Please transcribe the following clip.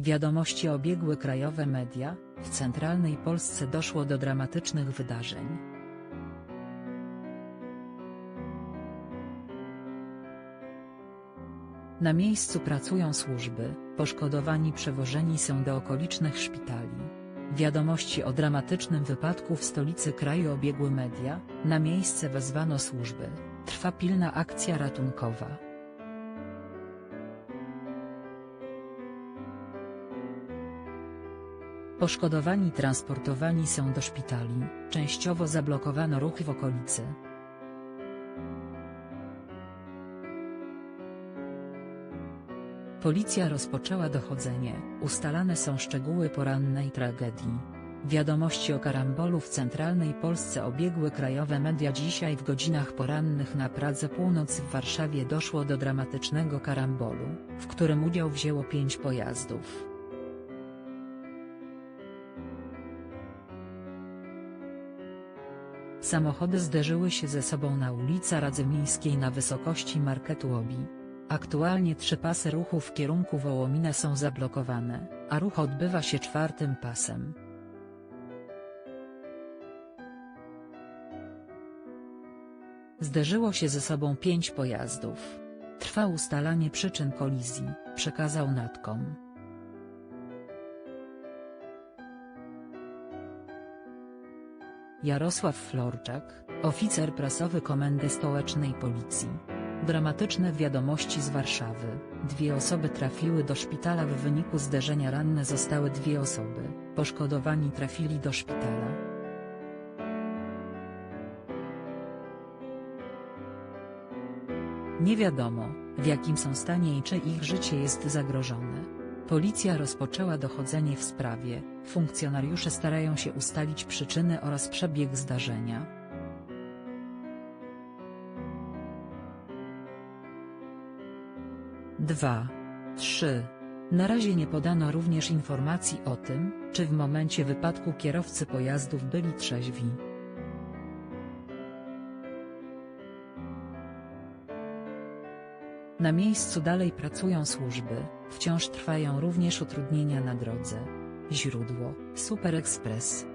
Wiadomości obiegły krajowe media, w centralnej Polsce doszło do dramatycznych wydarzeń. Na miejscu pracują służby, poszkodowani przewożeni są do okolicznych szpitali. Wiadomości o dramatycznym wypadku w stolicy kraju obiegły media, na miejsce wezwano służby, trwa pilna akcja ratunkowa. Poszkodowani transportowani są do szpitali, częściowo zablokowano ruch w okolicy. Policja rozpoczęła dochodzenie, ustalane są szczegóły porannej tragedii. Wiadomości o karambolu w centralnej Polsce obiegły krajowe media dzisiaj w godzinach porannych na Pradze Północ w Warszawie doszło do dramatycznego karambolu, w którym udział wzięło pięć pojazdów. Samochody zderzyły się ze sobą na ulicy Radzymińskiej na wysokości marketu Obi. Aktualnie trzy pasy ruchu w kierunku Wołomina są zablokowane, a ruch odbywa się czwartym pasem. Zderzyło się ze sobą pięć pojazdów. Trwa ustalanie przyczyn kolizji, przekazał Natkom. Jarosław Florczak, oficer prasowy Komendy Stołecznej Policji. Dramatyczne wiadomości z Warszawy. Dwie osoby trafiły do szpitala w wyniku zderzenia ranne zostały dwie osoby, poszkodowani trafili do szpitala. Nie wiadomo, w jakim są stanie i czy ich życie jest zagrożone. Policja rozpoczęła dochodzenie w sprawie, funkcjonariusze starają się ustalić przyczyny oraz przebieg zdarzenia. Dwa, trzy. Na razie nie podano również informacji o tym, czy w momencie wypadku kierowcy pojazdów byli trzeźwi. Na miejscu dalej pracują służby, wciąż trwają również utrudnienia na drodze. Źródło: Super Express.